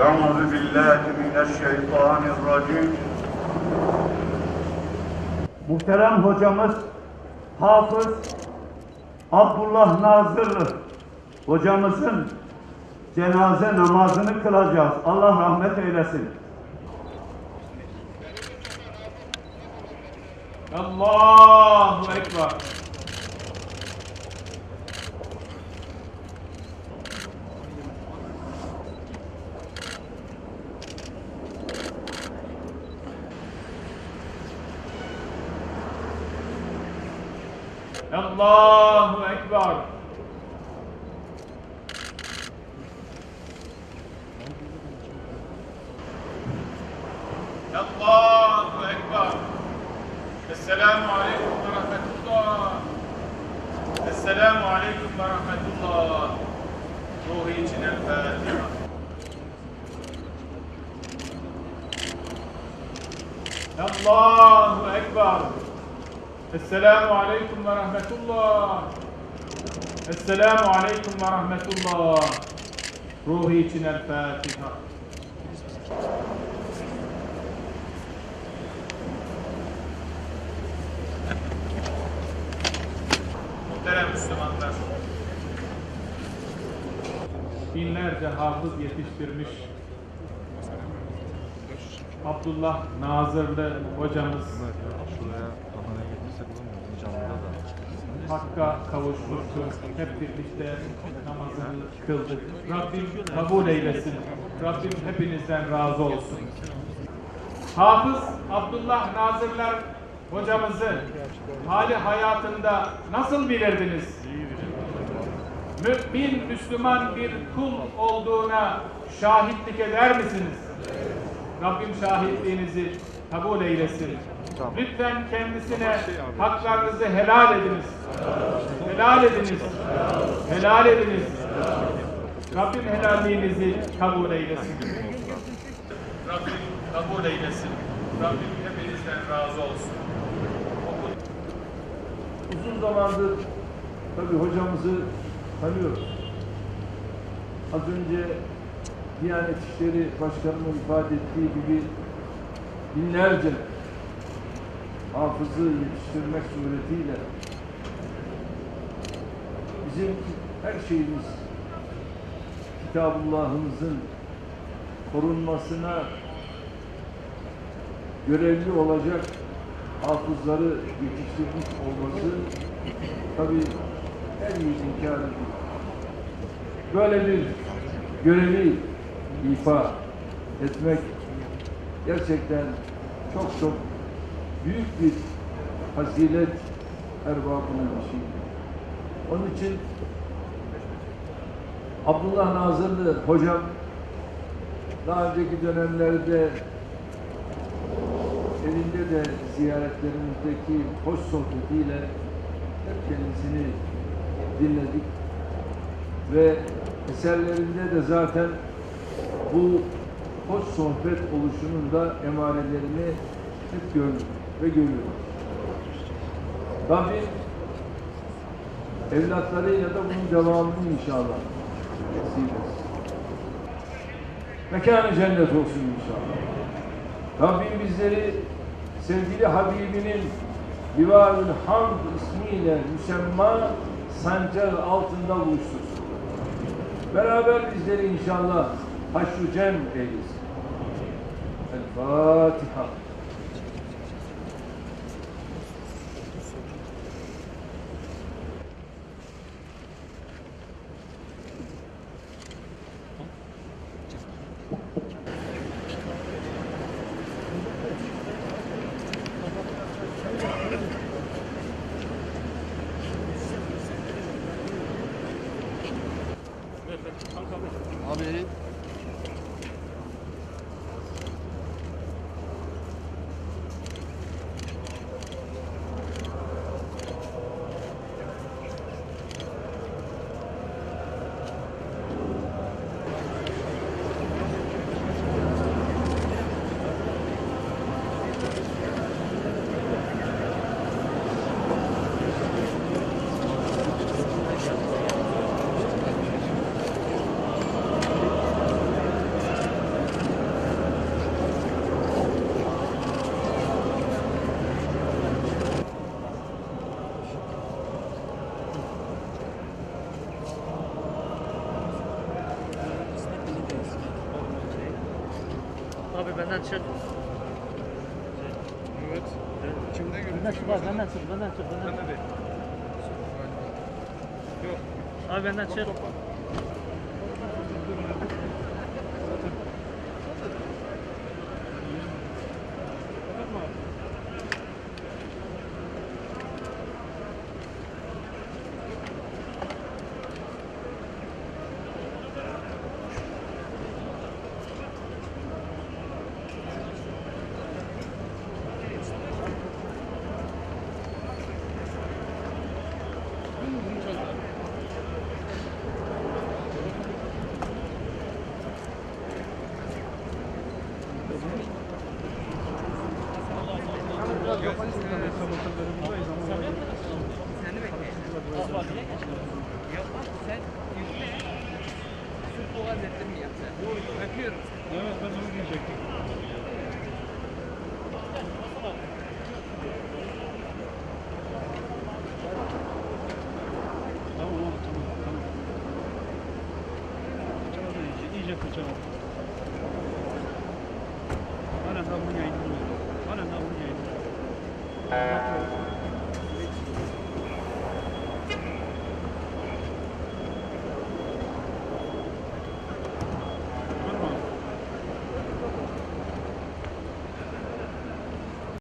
أعوذ بالله من الشيطان الرجيم Muhterem hocamız Hafız Abdullah Nazırlı hocamızın cenaze namazını kılacağız. Allah rahmet eylesin. Allahu Ekber. Allahu Ekber. Allahu Ekber. Esselamu Aleyküm ve Rahmetullah. Esselamu Aleyküm ve Rahmetullah. Ruhu için El Fatiha. Esselamu Aleyküm ve Rahmetullah. Esselamu Aleyküm ve Rahmetullah. Ruhu için El Fatiha. Muhterem Müslümanlar. Binlerce hafız yetiştirmiş Abdullah Nazırlı hocamız Hakka kavuşmuştu. Hep birlikte namazını kıldık. Rabbim kabul eylesin. Rabbim hepinizden razı olsun. Hafız Abdullah Nazırlar hocamızı hali hayatında nasıl bilirdiniz? Mümin, Müslüman bir kul olduğuna şahitlik eder misiniz? Rabbim şahitliğinizi kabul eylesin. Lütfen kendisine haklarınızı helal ediniz. Helal ediniz. Helal ediniz. Rabbim helalliğinizi kabul eylesin. Rabbim kabul eylesin. Rabbim hepinizden razı olsun. Uzun zamandır tabii hocamızı tanıyoruz. Az önce Diyanet İşleri Başkanı'nın ifade ettiği gibi binlerce hafızı yetiştirmek suretiyle bizim her şeyimiz Kitabullah'ımızın korunmasına görevli olacak hafızları yetiştirmiş olması tabi en iyi inkar edilir. Böyle bir görevi ifa etmek gerçekten çok çok büyük bir fazilet erbabının şey. Onun için Abdullah Nazırlı hocam daha önceki dönemlerde evinde de ziyaretlerimizdeki hoş sohbetiyle hep kendisini dinledik ve eserlerinde de zaten bu hoş sohbet oluşunun da emarelerini hep gördük ve görüyoruz. Rabbim evlatlarıyla da bunun devamını inşallah nasip. Mekanı cennet olsun inşallah. Rabbim bizleri sevgili Habibinin Livaül Hamd ismiyle müsemma sancağı altında buluştursun. Beraber bizleri inşallah haşru cem eylesin. El Fatiha. Abi Abi benden çık. Evet. Kimde görüntü? Benden çık abi benden çık benden çık benden çık. Yok. Abi benden çık. Bak sen yükle. Süt boğaz ettin mi yapsa? Öpüyorum seni. Evet ben onu diyecektim. Tamam oğlum tamam tamam. Fırçaladı iyice, iyice fırçaladı. Halen daha bunu yayınlıyor. Halen daha bunu yayınlıyor.